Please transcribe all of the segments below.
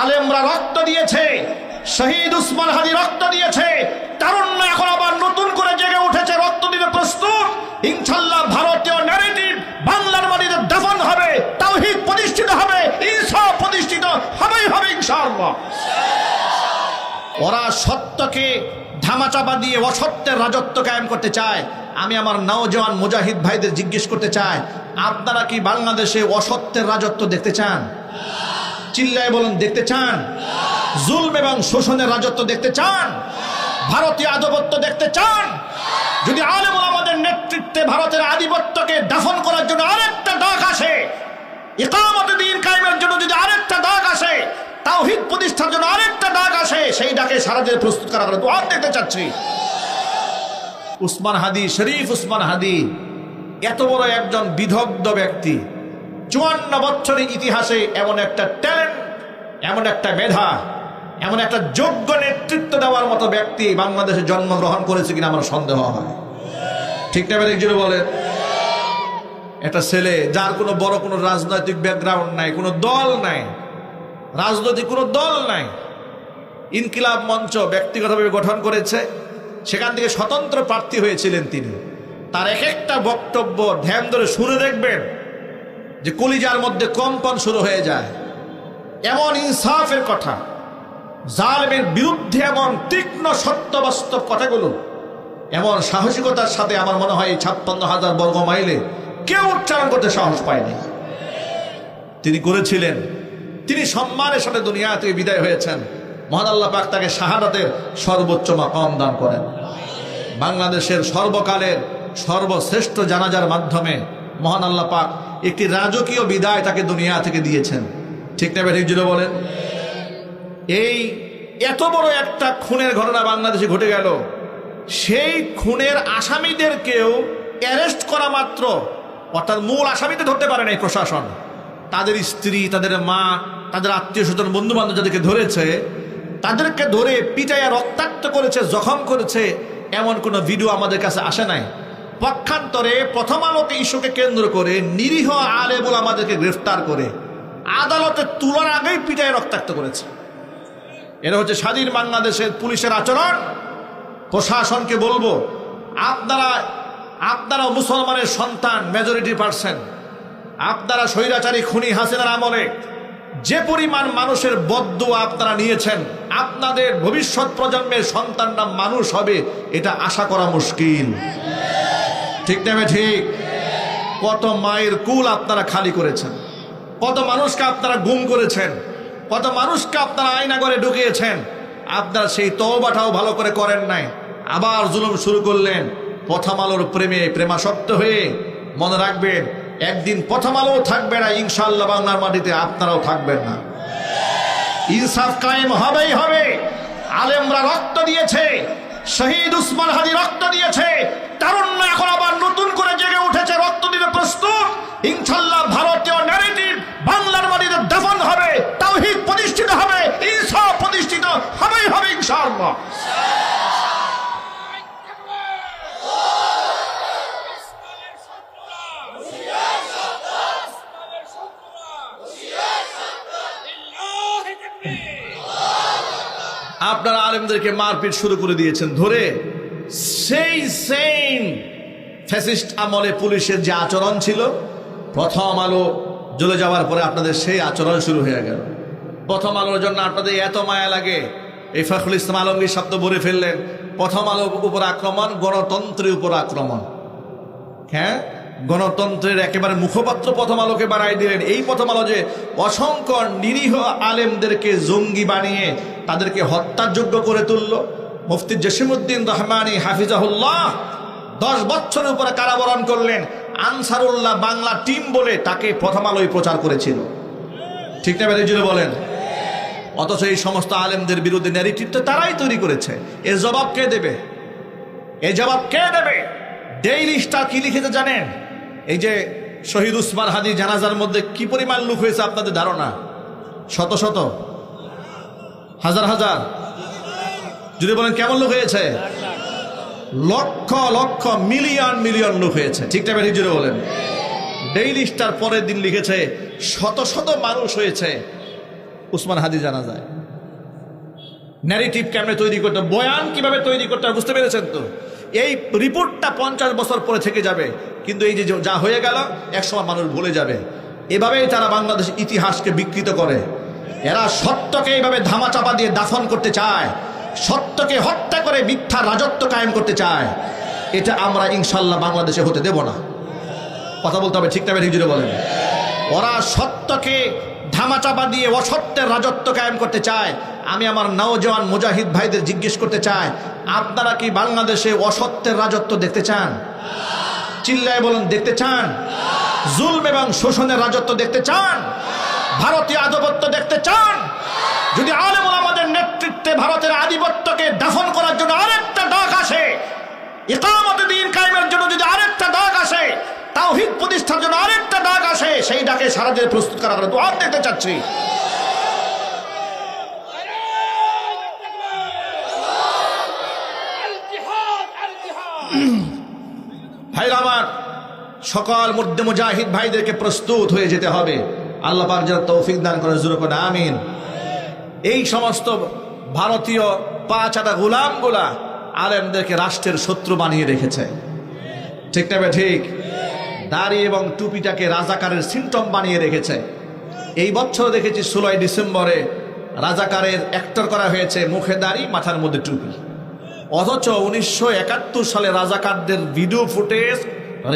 আলেমরা রক্ত দিয়েছে, শহীদ উসমান হাদি রক্ত দিয়েছে, তারুণ্য এখন আবার নতুন করে জেগে উঠেছে, রক্ত দিতে প্রস্তুত। ইনশাল্লাহ ভারতীয় ন্যারেটিভ বাংলার মাটিতে দফন হবে, তাওহিদ প্রতিষ্ঠিত হবে ইনসাফ প্রতিষ্ঠিত হবেই হবে ইনশাআল্লাহ। ওরা সত্যকে ধামাচাপা দিয়ে অসত্যের রাজত্ব কায়েম করতে চায়। আমি আমার নওজওয়ান মুজাহিদ ভাইদের জিজ্ঞেস করতে চাই, আপনারা কি বাংলাদেশে অসত্যের রাজত্ব দেখতে চান? চিল্লায় বলুন, দেখতে চান? জুলম এবং শোষণের রাজত্ব দেখতে চান? ভারতীয় আধিপত্য দেখতে চান? যদি আলেমুল আমাদের নেতৃত্বে ভারতের আধিপত্যকে দাফন করার জন্য আরেকটা ডাক আসে, ইকামত দিন কায়েমের জন্য যদি আরেকটা ডাক আসে, তাওহিদ প্রতিষ্ঠার জন্য আরেকটা ডাক আসে, সেই ডাকে সারা দিয়ে প্রস্তুত করা করে দোয়া দেখতে চাচ্ছি। উসমান হাদি, শরীফ উসমান হাদি, এত বড় একজন বিদগ্ধ ব্যক্তি চুয়ান্ন বছরের ইতিহাসে এমন একটা ট্যালেন্ট এমন একটা মেধা, এমন একটা যোগ্য নেতৃত্ব দেওয়ার মতো ব্যক্তি বাংলাদেশে জন্মগ্রহণ করেছে কিনা আমার সন্দেহ হয়। ঠিক না একজন বলেন? একটা ছেলে যার কোনো বড় কোনো রাজনৈতিক ব্যাকগ্রাউন্ড নাই, কোনো দল নাই, রাজনৈতিক কোনো দল নাই, ইনকিলাব মঞ্চ ব্যক্তিগতভাবে গঠন করেছে, সেখান থেকে স্বতন্ত্র প্রার্থী হয়েছিলেন তিনি। তার এক একটা বক্তব্য ধ্যান ধরে শুনে দেখবেন যে কলিজার মধ্যে কম্পন শুরু হয়ে যায়। এমন ইনসাফের কথা, জালেমের বিরুদ্ধে এমন তীক্ষ্ণ সত্য বাস্তব কথাগুলো, এমন সাহসিকতার সাথে আমার মনে হয় ছাপ্পান্ন হাজার বর্গ মাইলে কেউ উচ্চারণ করতে সাহস পায়নি তিনি করেছিলেন, তিনি সম্মানের সাথে দুনিয়া থেকে বিদায় হয়েছেন। মহান আল্লাহ পাক তাকে শাহাদাতের সর্বোচ্চ মাকাম দান করেন। বাংলাদেশের সর্বকালের সর্বশ্রেষ্ঠ জানাজার মাধ্যমে মহান আল্লাহ পাক একটি রাজকীয় বিদায় তাকে দুনিয়া থেকে দিয়েছেন। ঠিক না বেঠিক বলেন? এই এত বড় একটা খুনের ঘটনা বাংলাদেশে ঘটে গেল। সেই খুনের আসামিদেরকেও অ্যারেস্ট করা মাত্র। অর্থাৎ মূল আসামিতে ধরতে পারে নাই প্রশাসন। তাদের স্ত্রী, তাদের মা, তাদের আত্মীয় স্বজন বন্ধু বান্ধব যাদেরকে ধরেছে, তাদেরকে ধরে পিটাইয়া রক্তাক্ত করেছে, জখম করেছে, এমন কোনো ভিডিও আমাদের কাছে আসে নাই। পক্ষান্তরে প্রথম আলোকে ইস্যুকে কেন্দ্র করে নিরীহ আলেবুল আমাদেরকে গ্রেফতার করে আদালতে তুলার আগেই পিটাই রক্তাক্ত করেছে। এটা হচ্ছে স্বাধীন বাংলাদেশের পুলিশের আচরণ। প্রশাসনকে বলব, আপনারা আপনারা মুসলমানের সন্তান মেজরিটি পার্সেন্ট আপনারা স্বৈরাচারী খুনি হাসিনার আমলে যে পরিমাণ মানুষের বদ্য আপনারা নিয়েছেন, আপনাদের ভবিষ্যৎ প্রজন্মের সন্তানরা মানুষ হবে, এটা আশা করা মুশকিল। ঠিক না ঠিক? কত মায়ের কুল আপনারা খালি করেছেন। কত মানুষকে আপনারা গুম করেছেন। কত মানুষকে আপনারা আয়না করে ঢুকিয়েছেন। আপনারা সেই তওবাটাও ভালো করে করেন নাই। আবার জুলুম শুরু করলেন। প্রথম আলোর প্রেমে প্রেমাসক্ত হয়ে মনে রাখবেন, একদিন প্রথম আলো থাকবে না ইনশাল্লাহ বাংলার মাটিতে আপনারাও থাকবেন না। ইনসাফ কায়েম হবেই হবে। আলেমরা রক্ত দিয়েছে, শহীদ উসমান হাদি রক্ত দিয়েছে, তারুণ্য এখন আবার প্রস্তুত ইনশাল্লাহ ভারতীয় ন্যারেটিভ বাংলার মাটিতে দফন হবে, তাওহিদ প্রতিষ্ঠিত হবে ইনসাফ প্রতিষ্ঠিত হবেই হবে ইনশাআল্লাহ। আপনারা আলেমদেরকে মারপিট শুরু করে দিয়েছেন ধরে, সেই সেম ফ্যাসিস্ট আমলে পুলিশের যে আচরণ ছিল, প্রথম আলো জ্বলে যাওয়ার পরে আপনাদের সেই আচরণ শুরু হয়ে গেল। প্রথম আলোর জন্য আপনাদের এত মায়া লাগে। এই ফখরুল ইসলাম আলমগীর শব্দ বলে ফেললেন, প্রথম আলোর উপর আক্রমণ, গণতন্ত্রের উপর আক্রমণ। হ্যাঁ গণতন্ত্রের একেবারে মুখপাত্র প্রথম আলোকে বাড়াই দিলেন। এই প্রথম আলো যে অসংখ্য নিরীহ আলেমদেরকে জঙ্গি বানিয়ে তাদেরকে হত্যাযোগ্য করে তুলল। মুফতি জসিমুদ্দিন রহমানী হাফিজাহুল্লাহ দশ বছরের উপরে কারাবরণ করলেন। আনসারুল্লাহ বাংলা টিম বলে তাকে প্রথম আলোয় প্রচার করেছিল। ঠিক না বেরিয়ে বলেন? অথচ এই সমস্ত আলেমদের বিরুদ্ধে ন্যারেটিভ তারাই তৈরি করেছে। এর জবাব কে দেবে? এই জবাব কে দেবে? ডেইলি স্টার কি লিখেছে জানেন? এই যে শহীদ উসমান হাদি জানাজার মধ্যে কি পরিমাণ লোক হয়েছে আপনাদের ধারণা? শত শত? হাজার হাজার? যদি বলেন কেমন লোক হয়েছে? লক্ষ লক্ষ, মিলিয়ন মিলিয়ন লোক হয়েছে। ঠিকঠাক জুড়ে বলেন? ডেইলি স্টার পরের দিন লিখেছে, শত শত মানুষ হয়েছে। উসমান হাদি জানা যায়। ন্যারেটিভ কেমনে তৈরি করতে বয়ান কীভাবে তৈরি করতে বুঝতে পেরেছেন তো? এই রিপোর্টটা পঞ্চাশ বছর পরে থেকে যাবে। কিন্তু এই যে যা হয়ে গেল, একসময় মানুষ ভুলে যাবে। এভাবেই তারা বাংলাদেশ ইতিহাসকে বিকৃত করে। এরা সত্যকে এইভাবে ধামাচাপা দিয়ে দাফন করতে চায়। সত্যকে হত্যা করে মিথ্যা রাজত্ব কায়েম করতে চায়, এটা আমরা ইনশাল্লাহ বাংলাদেশে হতে দেব না। কথা বলতে হবে, ঠিক না ঠিক জুড়ে বলেন। ওরা সত্যকে ধামাচাপা দিয়ে অসত্যের রাজত্ব কায়েম করতে চায়। আমি আমার নওজওয়ান মুজাহিদ ভাইদের জিজ্ঞেস করতে চাই, আপনারা কি বাংলাদেশে অসত্যের রাজত্ব দেখতে চান? চিল্লায় বলুন, দেখতে চান? জুলম এবং শোষণের রাজত্ব দেখতে চান? ভারতীয় আধিপত্য দেখতে চান? যদি আলেমুল মুহূর্তে ভারতের আধিপত্যকে দাফন করার জন্য আরেকটা ডাক আসে। ইকামত দিন কায়েমের জন্য যদি আরেকটা ডাক আসে, তাওহিদ প্রতিষ্ঠার জন্য আরেকটা ডাক আসে, সেই ডাকে সারা দিয়ে প্রস্তুত করা করে দোয়ার দেখতে চাচ্ছি। ভাইরা আমার, সকল মধ্যে মুজাহিদ ভাইদেরকে প্রস্তুত হয়ে যেতে হবে। আল্লাহ পাক যেন তৌফিক দান করেন জুরকন আমিন। এই সমস্ত ভারতীয় পাঁচাটা গোলামগুলা আলেমদেরকে রাষ্ট্রের শত্রু বানিয়ে রেখেছে। ঠিক না ঠিক? দাড়ি এবং টুপিটাকে রাজাকারের সিমটম বানিয়ে রেখেছে। এই বছর দেখেছি ষোলোই ডিসেম্বরে রাজাকারের অ্যাক্টর করা হয়েছে মুখে দাড়ি, মাথার মধ্যে টুপি। অথচ উনিশশো একাত্তর সালে রাজাকারদের ভিডিও ফুটেজ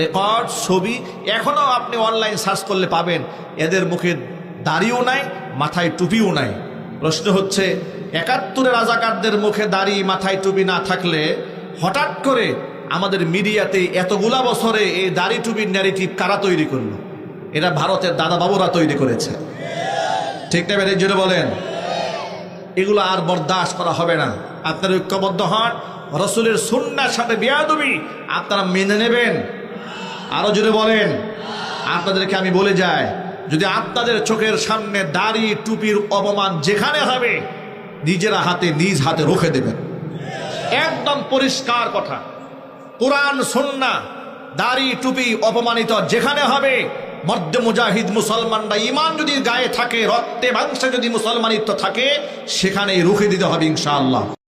রেকর্ড ছবি এখনও আপনি অনলাইন সার্চ করলে পাবেন। এদের মুখে দাড়িও নাই, মাথায় টুপিও নাই। প্রশ্ন হচ্ছে একাত্তরে রাজাকারদের মুখে দাড়ি মাথায় টুপি না থাকলে হঠাৎ করে আমাদের মিডিয়াতে এতগুলা বছরে এই দাড়ি টুপির ন্যারেটিভ কারা তৈরি করল? এটা ভারতের দাদা বাবুরা তৈরি করেছে। ঠিক না বের জন্য বলেন। এগুলো আর বরদাস্ত করা হবে না। আপনার ঐক্যবদ্ধ হন। রসুলের সুন্নার সাথে বিয়াদবি আপনারা মেনে নেবেন। আরও জুড়ে বলেন। আপনাদেরকে আমি বলে যাই, যদি আপনাদের চোখের সামনে দাড়ি, টুপির অপমান যেখানে হবে নিজেরা হাতে, নিজ হাতে রুখে দেবেন। একদম পরিষ্কার কথা। কোরআন, সন্না, দাড়ি, টুপি অপমানিত যেখানে হবে মধ্য মুজাহিদ মুসলমানরা ইমান যদি গায়ে থাকে, রক্তে মাংসে যদি মুসলমানিত্ব থাকে, সেখানেই রুখে দিতে হবে ইনশাআল্লাহ।